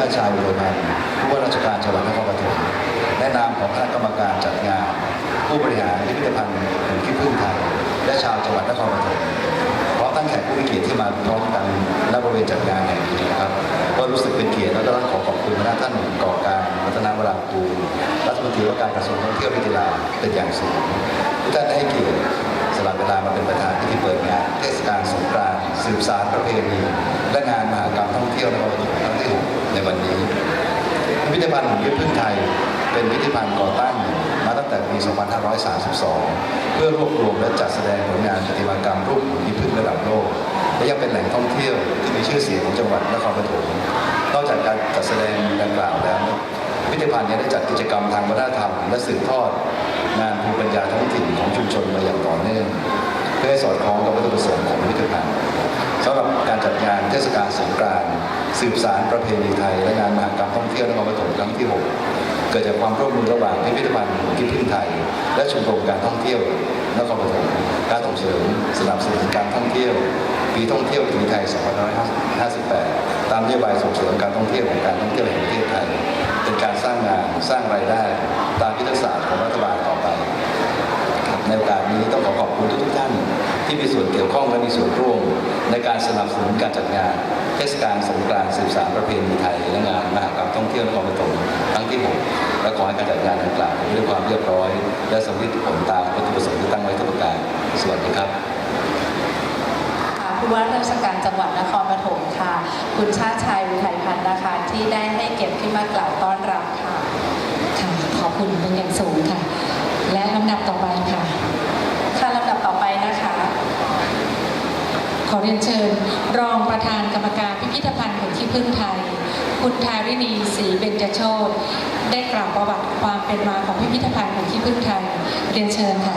ชาติชายอุดมพันธ์ผู้ว่าราชการจังหวัดนครปฐมแนะนำของคณะกรรมการจัดงาน ผู้บริหารพิพิธภัณฑ์หุ่นขี้ผึ้งไทย และชาวจังหวัดนครปฐมพร้อมทั้งแขกผู้มีเกียรติที่มาพร้อมกันณบริเวณจัดงานแห่งนี้นะครับก็รู้สึกเป็นเกียรติและก็ต้องขอขอบคุณคณะท่านก่อการวัฒนาวรางกูลรัฐมนตรีว่าการกระทรวงท่องเที่ยวและกีฬาเป็นอย่างสูงทุกท่านได้ให้เกียรติสละเวลามาเป็นประธานพิธีเปิดงาน เทศกาลสงกรานต์สืบสารประเพณีและงานมหกรรมท่องเที่ยวนครปฐมครั้งที่หกในวันนี้ พิพิ ธภัณฑ์หุ่นขี้ผึ้งไทย เป็นพิพิธภัณฑ์ก่อตั้งมาตั้งแต่ปี 2532 เพื่อรวบรวมและจัดแสดงผลงานประติมากรรมรูปหุ่นขี้ผึ้งระดับโลก และยังเป็นแหล่งท่องเที่ยวที่มีชื่อเสียงของจังหวัดนครปฐมนอกจากการจัดแสดงดังกล่าวแล้วพิพิธภัณฑ์ยังได้จัดกิจกรรมทางวัฒนธรรม และสืบทอด งานภูมิปัญญาท้องถิ่นของชุมชนมาอย่างต่อเนื่องเพื่อสอดคล้องกับวัตถุประสงค์ของพิพิธภัณฑ์ สำหรับการจัดงานเทศกาลสงกรานต์สืบสารประเพณีไทย และงานมหกรรมท่องเที่ยวนครปฐมครั้งที่ 6 เกิดจากความร่วมมือระหว่างพิพิธภัณฑ์กิจพึ่งไทย และชมรมการท่องเที่ยวนครปฐมการส่งเสริมสนับสนุนการท่องเที่ยว ปีท่องเที่ยวปีไทย 2558 ตามนโยบายส่งเสริมการท่องเที่ยวของการท่องเที่ยวแห่งประเทศไทย เป็นการสร้างงานสร้างรายได้ตามยุทธศาสตร์ของรัฐบาลต่อไป ในโอกาสนี้ต้องขอขอบคุณทุกท่าน ที่มีส่วนเกี่ยวข้องและมีส่วนร่วม ในการสนับสนุนการจัดงาน เทศกาลสงกรานต์สืบสารประเพณีไทย และงานมหกรรมท่องเที่ยวนครปฐมครั้งที่ 6 และขอให้การจัดงานดังกล่าวเป็นไปด้วยความเรียบร้อย และสำเร็จผลตามวัตถุประสงค์ที่ตั้งไว้ทุกประการสวัสดีครับค่ะผู้ว่าราชการจังหวัดนครปฐมค่ะ คุณชาติชัยวิไทยพันธ์นะคะ ที่ได้ให้เกียรติที่มากล่าวต้อนรับค่ะ ค่ะ ขอบคุณเป็นอย่างสูงค่ะ และลำดับต่อไปค่ะค่ะลำดับต่อไปนะคะ ขอเรียนเชิญ รองประธานกรรมการพิพิธภัณฑ์หุ่นขี้ผึ้งไทย คุณทารินีศรีเบญจโชตได้กล่าวประวัติความเป็นมาของพิพิธภัณฑ์หุ่นขี้ผึ้งไทย เรียนเชิญค่ะ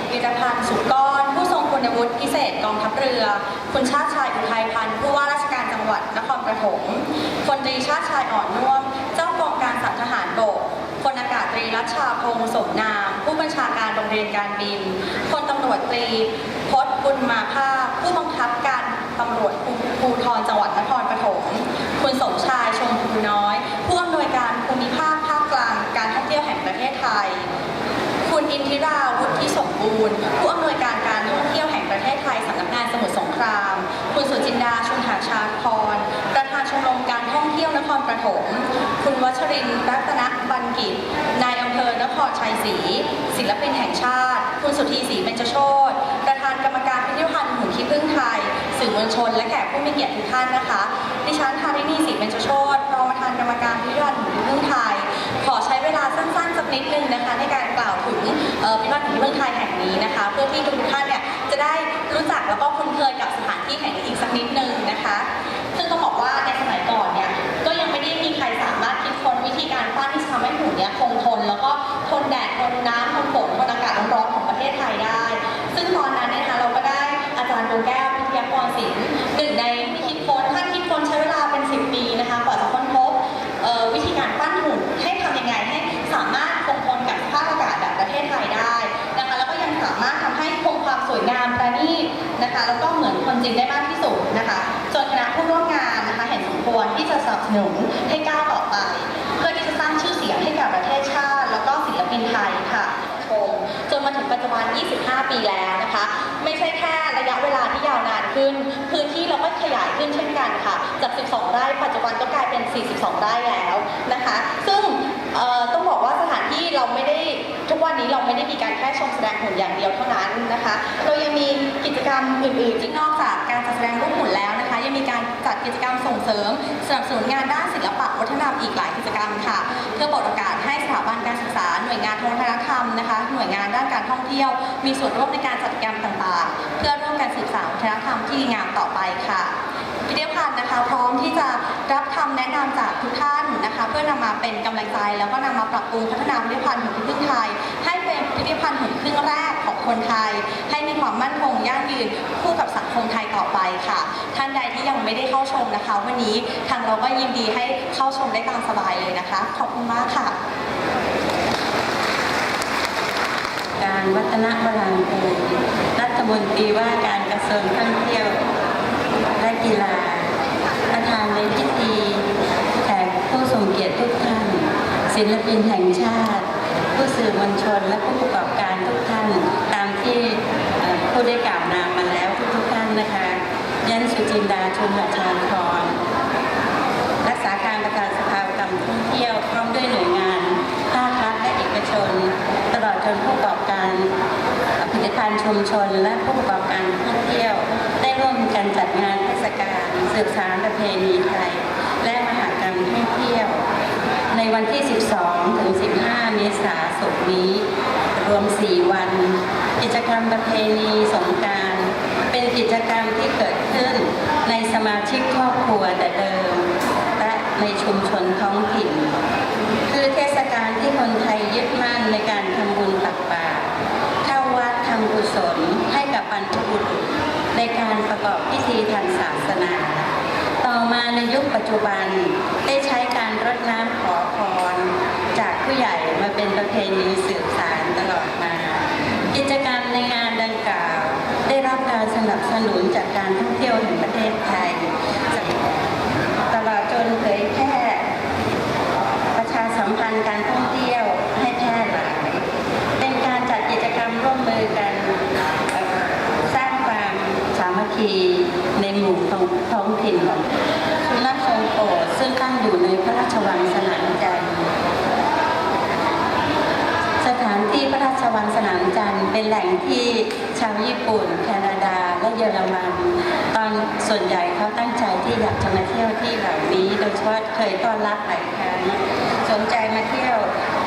พิพิธภัณฑ์สุกรผู้ทรงคุณวุฒิพิเศษกองทัพเรือ คุณชาติชายอุทัยพันธ์ผู้ว่าราชการจังหวัดนครปฐมพลตรีชาติชายอ่อนน่วม รัชชาพงศ์สมนาม ผู้บัญชาการโรงเรียนการบินพลตำรวจตรีพจน์บุญมาภาผู้บังคับการตำรวจภูธรจังหวัดนครปฐมคุณสมชายชมพูน้อย ผู้อำนวยการภูมิภาคภาคกลางการท่องเที่ยวแห่งประเทศไทย คุณอินทิราวุฒิสมบูรณ์ ผู้อำนวยการการท่องเที่ยวแห่งประเทศไทยสำนักงานสมุทรสงคราม คุณสุจินดาชุนหาชาพรประธานชมรมการท่องเที่ยวนครปฐมคุณวัชรินทร์รัตนบัณฑิตนาย ภอนครชัยศรีศิลปินแห่งชาติ คุณสุธีศรีเบญจโชตประธานกรรมการพิพิธภัณฑ์หุ่นขี้ผึ้งไทย สื่อมวลชน และแขกผู้มีเกียรติทุกท่านนะคะ ดิฉันธารินีศรีเบญจโชตรองประธานกรรมการพิพิธภัณฑ์หุ่นขี้ผึ้งไทย ขอใช้เวลาสั้นๆสักนิดนึงนะคะ ในการกล่าวถึงพิพิธภัณฑ์หุ่นขี้ผึ้งไทยแห่งนี้นะคะ เพื่อที่ทุกท่านเนี่ยจะได้รู้จักแล้วก็คุ้นเคยกับสถานที่แห่งนี้อีกสักนิดนึงนะคะ ซึ่งต้องบอก ธีการปั้นที่จะทำให้หุ่นเนี่ยคงทน แล้วก็ทนแดดทนน้ำทนฝนทนอากาศร้อนๆของประเทศไทยได้ ซึ่งตอนนั้นเนยนะคะเราก็ได้อาจารย์ดวงแก้วพิทยากรศิลป์หนึ่งในที่คิดค้นท่านคิดค้นใช้เวลาเป็น 10 ปีนะคะกว่าจะค้นพบวิธีการปั้นหุ่นให้ทำยังไงให้สามารถคงทนกับสภาพอากาศแบบประเทศไทยได้นะคะแล้วก็ยังสามารถทำให้คงความสวยงามประณีตนะคะแล้วก็เหมือนคนจริงได้มากที่สุดนะคะจนคณะผู้ร่วมงานนะคะเห็นสมควรที่จะสนับสนุนให้ก้าวต่อไป มาปัจจุบัน25 ปีแล้วนะคะ ไม่ใช่แค่ระยะเวลาที่ยาวนานขึ้น พื้นที่เราก็ขยายขึ้นเช่นกันค่ะ จาก 12 ไร่ปัจจุบันก็กลายเป็น 42 ไร่แล้วนะคะ ซึ่งต้องบอกว่าสถานที่เราไม่ได้ทุกวันนี้เราไม่ได้มีการแค่ชมแสดงหุ่นอย่างเดียวเท่านั้นนะคะ เรายังมีกิจกรรมอื่นๆที่นอกจากการจัดแสดงรูปหุ่นแล้วนะคะ ยังมีการจัดกิจกรรมส่งเสริมสนับสนุนงานด้านศิลปะวัฒนธรรมอีกหลายกิจกรรมค่ะ เพื่อเปิดโอกาสให้สถาบันการศึกษาหน่วยงานทางวัฒนธรรมนะคะหน่วยงานด้านการท่องเที่ยว มีส่วนร่วมในการจัดกิจกรรมต่างๆ เพื่อร่วมกันสืบสานวัฒนธรรมที่งามต่อไปค่ะ พิพิธภัณฑ์นะคะ พร้อมที่จะรับคำแนะนำจากทุกท่านนะคะ เพื่อนำมาเป็นกำลังใจ แล้วก็นำมาปรับปรุงพัฒนาพิพิธภัณฑ์หุ่นขี้ผึ้งไทย ให้เป็นพิพิธภัณฑ์หุ่นขี้ผึ้งแรกของคนไทย ให้มีความมั่นคงยั่งยืนคู่กับสังคมไทยต่อไปค่ะ ท่านใดที่ยังไม่ได้เข้าชมนะคะ วันนี้ทางเราก็ยินดีให้เข้าชมได้ตามสบายเลยนะคะ ขอบคุณมากค่ะการวัฒนวรางกูรัฐมนตรีว่าการกระทรวงท่องเที่ยว กีฬา ประธานในพิธีแถทรงเกียรติทุกท่าน ศิลปินแห่งชาติ ผู้สื่อมวลชนและผู้ประกอบการทุกท่าน ตามที่ผู้ได้กล่าวนามมาแล้วทุกๆท่านนะคะยันสุจินดาชนประชานพรรักษาการประธานสภาการท่องเที่ยวพร้อมด้วยหน่วยงานภาครัฐและเอกชน ตลอดจนผู้ประกอบการผลิตภัณฑ์ชุมชนและผู้ประกอบการท่องเที่ยว ร่วมกันจัดงานเทศกาลสืบสานประเพณีไทย และมหากรรมท่องเที่ยว ในวันที่ 12 ถึง 15 เมษายนนี้ รวม 4 วัน กิจกรรมประเพณีสงการ เป็นกิจกรรมที่เกิดขึ้นในสมาชิกครอบครัวแต่เดิม และในชุมชนท้องถิ่น คือเทศกาลที่คนไทยยึดมั่นในการทำบุญตักบาตรเข้าวัดทำกุศลให้กับบรรพบุรุษ ในการประกอบพิธีทางศาสนา ต่อมาในยุคปัจจุบันได้ใช้การรดน้ำขอพร จากผู้ใหญ่มาเป็นประเพณีสืบสานตลอดมา กิจกรรมในงานดังกล่าว ได้รับการสนับสนุนจากการท่องเที่ยวแห่งประเทศไทย ตลอดจนเผยแพร่ ประชาสัมพันธ์การท่องเที่ยวให้แพร่หลาย เป็นการจัดกิจกรรมร่วมมือกันเอ่อสร้างความีในหมู่ท้องท้องถิ่นสุนัขทรงโปรดซึ่งตั้งอยู่ในพระราชวังสนามจันทร์สถานที่พระราชวังสนามจันทร์เป็นแหล่งที่ชาวญี่ปุ่น แคนาดาและเยอรมัน ตอนส่วนใหญ่เขาตั้งใจที่อยากจะมาเที่ยวที่เหล่านี้ โดยเฉพาะเคยต้อนรับหลายครั้งสนใจมาเที่ยว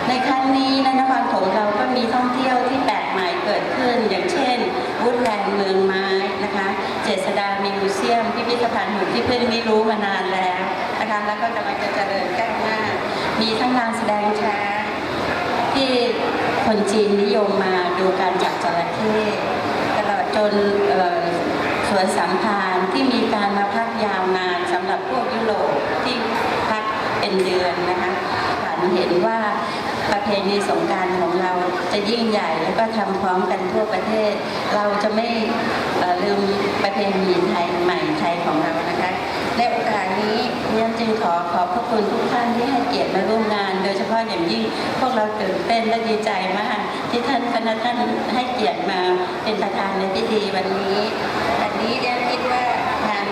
ในครั้งนี้ในนครปฐมเราก็มีท่องเที่ยวที่แปลก หม่เกิดขึ้น อย่างเช่นวุฒแลนด์เมืองไม้นะคะ เจษดามิวเซียม พิพิธภัณฑ์หุ่นที่เพิ่งไม่รู้มานานแล้วนะคะแล้วก็กำลังจะเจริญก้าวหน้า มีทั้งงานแสดงช้างที่คนจีนนิยมมาดูการจับจระเข้ตลอดจนสวนสัมพานที่มีการมาพักยาวนานสำหรับพวกยุโรปที่พักเป็นเดือนนะคะฉันเห็นว่า ประเพณีสงการของเราจะยิ่งใหญ่แล้วก็ทำพร้อมกันทั่วประเทศ เราจะไม่ลืมประเพณีไทยใหม่ไทยของเรานะคะในโอกาสนี้เรียนจึงขอขอบพระคุณทุกท่านที่ให้เกียรติมาร่วมงาน โดยเฉพาะอย่างยิ่งพวกเราตื่นเต้นและดีใจมาก ที่ท่านคณะท่านให้เกียรติมาเป็นประธานในพิธีวันนี้อันนี้เรียนคิดว่าทาง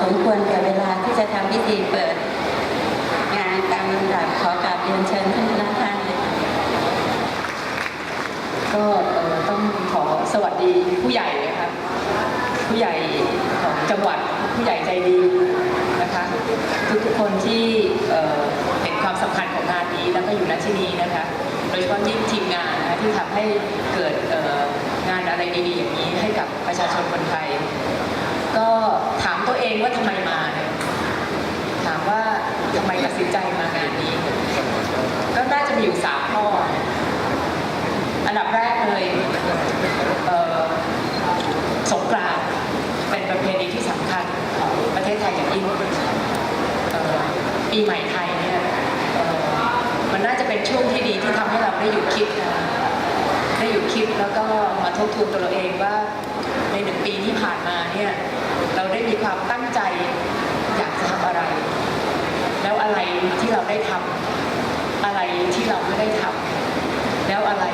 สมควรแก่เวลาที่จะทำพิธีเปิด งานตามลำดับขอกราบเรียนเชิญท่านเลยค่ะ ก็เอ่อต้องขอส วัสดีผู้ใหญ่นะคะผู้ใหญ่ของจังหวัดผู้ใหญ่ใจดีนะคะ ทุกๆคนที่เห็นความสำคัญของงานนี้แล้วก็อยู่ณที่นี้นะคะ โดยเฉพาะยิ่งทีมงานนะคะที่ทำให้เกิดงานอะไรดีๆอย่างนี้ให้กับประชาชนคนไทย ก็ถามตัวเองว่าทำไมมาเนี่ยถามว่าทำไมตัดสินใจมางานนี้ ก็น่าจะมีอยู่สามข้อ นดับแรกเลยเสงกรานต์เป็นประเพณีที่สำคัญของประเทศไทยอย่างยิ่งปีใหม่ไทยเนี่ยมันน่าจะเป็นช่วงที่ดีที่ทำให้เราได้หยุดคิดได้หยุดคิดแล้วก็มาทบทวนตัวเราเองว่าในหนึ่งปีที่ผ่านมาเนี่ยเราได้มีความตั้งใจอยากจะทำอะไร แล้วอะไรที่เราได้ทำอะไรที่เราไม่ได้ทำ แล้วอะไร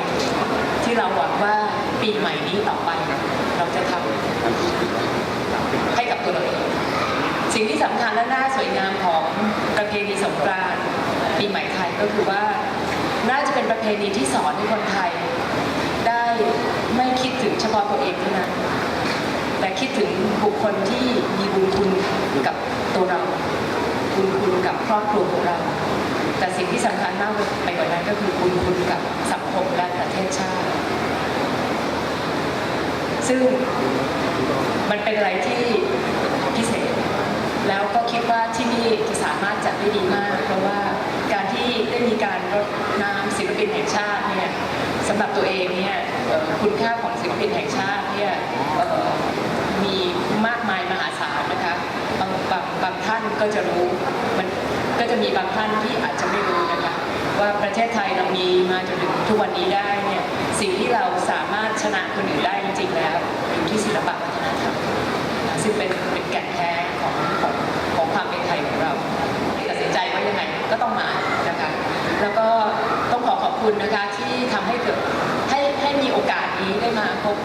ที่เราหวังว่าปีใหม่นี้ต่อไป เราจะทำให้กับตัวเราเองสิ่งที่สำคัญและน่าสวยงามของประเพณีสงกรานต์ปีใหม่ไทยก็คือว่า น่าจะเป็นประเพณีที่สอนให้คนไทย ได้ไม่คิดถึงเฉพาะตัวเองเท่านั้น แต่คิดถึงบุคคลที่มีบุญคุณกับตัวเรา บุญคุณกับครอบครัวของเรา แต่สิ่งที่สำคัญมากไปกว่านั้นก็คือบุญคุณกับสังคมและประเทศชาติ ซึ่งมันเป็นอะไรที่พิเศษ แล้วก็คิดว่าที่นี่จะสามารถจัดได้ดีมาก เพราะว่าการที่ได้มีการรดน้ำศิลปินแห่งชาติเนี่ยสำหรับตัวเองเนี่ยคุณค่าของศิลปินแห่งชาติเนี่ยมีมากมายมหาศาลนะคะบางบางบางท่านก็จะรู้มัน ก็จะมีบางท่านที่อาจจะไม่รู้นะคะว่าประเทศไทยเรามีมาจนถึงทุกวันนี้ได้เนี่ยสิ่งที่เราสามารถชนะคนอื่นได้จริงๆแล้วอยู่ที่ศิลปะวัฒนธรรมซึ่งเป็นเป็นแก่นแท้ของของของความเป็นไทยของเราตัดสินใจว่ายังไงก็ต้องมานะคะแล้วก็ต้องขอขอบคุณนะคะที่ทำให้เกิดให้ให้มีโอกาสนี้ได้มาพบ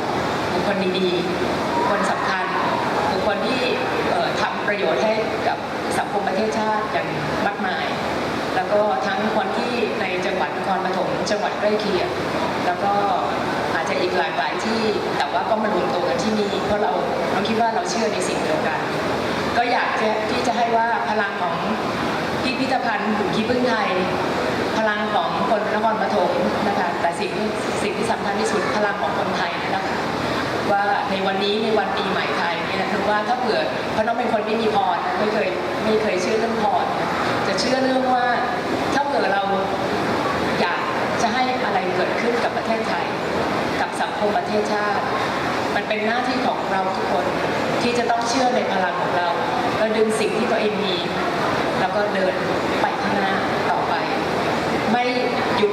บุคคลดีๆบุคคลสำคัญบุคคลที่ ประโยชน์ให้กับสังคมประเทศชาติอย่างมากมาย แล้วก็ทั้งคนที่ในจังหวัดนครปฐมจังหวัดใกล้เคียงแล้วก็อาจจะอีกหลากหลายที่แต่ว่าก็มารวมตัวกันที่นี่เพราะเราเราคิดว่าเราเชื่อในสิ่งเดียวกัน ก็อยากจะที่จะให้ว่าพลังของพิพิธภัณฑ์หุ่นขี้ผึ้งไทยพลังของคนนครปฐมนะคะแต่สิ่งที่สิ่งที่สำคัญที่สุดพลังของคนไทยนะคะ ว่าในวันนี้ในวันปีใหม่ไทยเนี่ยนะคือว่าถ้าเผื่อเพราะน้องเป็นคนไม่มีพรไม่เคยไม่เคยเชื่อเรื่องพรจะเชื่อเรื่องว่าถ้าเผื่อเราอยากจะให้อะไรเกิดขึ้นกับประเทศไทย กับสังคมประเทศชาติ มันเป็นหน้าที่ของเราทุกคนที่จะต้องเชื่อในพลังของเราแล้วดึงสิ่งที่ตัวเองมีแล้วก็เดินไปข้างหน้าต่อไป ไม่หยุด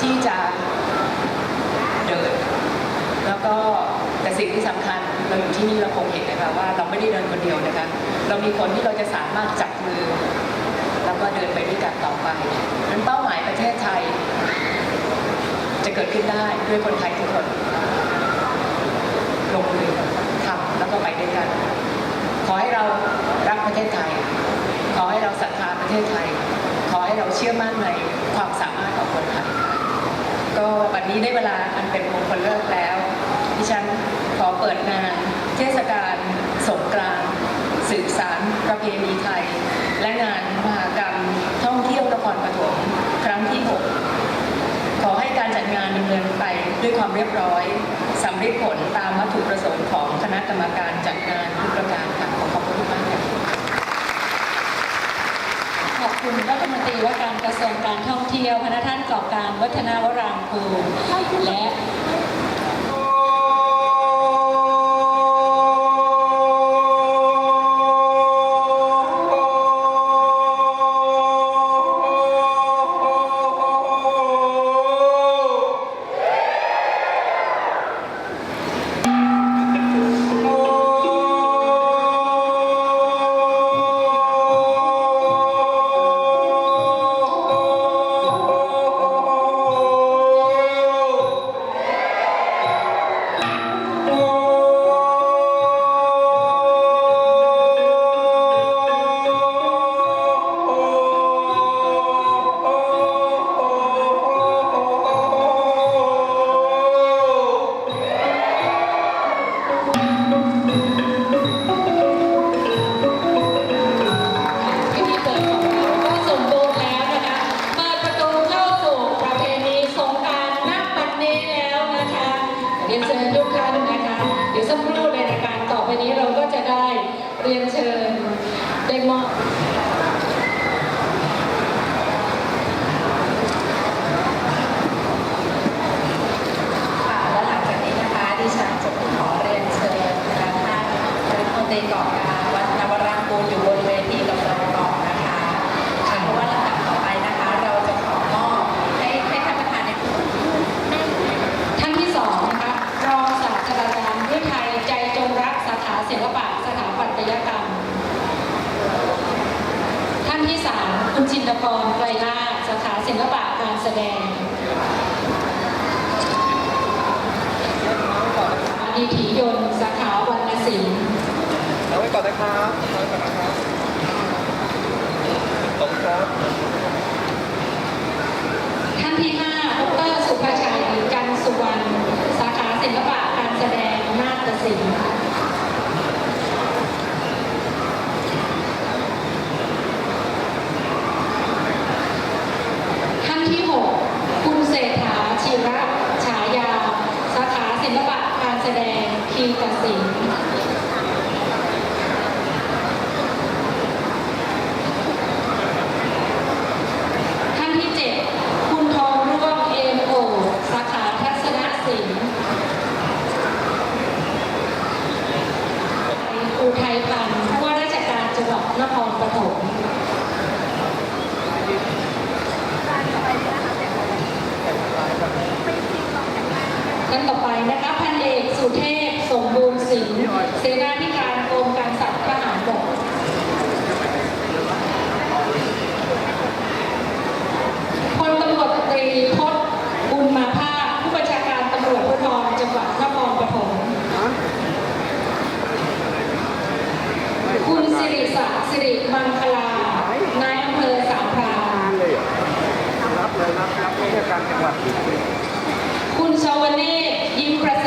ที่จะเดิน แล้วก็แต่ สิ่งที่สำคัญเราอยู่ที่นี่เราคงเห็นนะคะว่าเราไม่ได้เดินคนเดียวนะคะ เรามีคนที่เราจะสามารถจับมือ แล้วก็เดินไปด้วยกันต่อไปนั้นเป้าหมายประเทศไทย จะเกิดขึ้นได้ด้วยคนไทยทุกคนลงมือทำแล้วก็ไปด้วยกัน ขอให้เรารักประเทศไทย ขอให้เราศรัทธาประเทศไทย ขอให้เราเชื่อมั่นในความสามารถของคนไทยก็วันนี้ได้เวลาอันเป็นมงคลเลิกแล้ว ดิฉันขอเปิดงานเทศกาลสงกรานต์สืบสารประเพณีไทย และงานมหากรรมท่องเที่ยวนครปฐมครั้งที่ 6 ขอให้การจัดงานดำเนินไปด้วยความเรียบร้อยสำเร็จผลตามวัตถุประสงค์ของคณะกรรมการจัดงานทุกประการค่ะขอบคุณมากค่ะขอบคุณรัฐมนตรีว่าการกระทรวงการท่องเที่ยวพนักท่านกอบการวัฒนาวรางกูและ ครับท่านที่ห้าดรสุภชัย จันทร์สุวรรณ สาขาศิลปะการแสดงนาฏศิลป์ ชาวเน่ยิ้มประ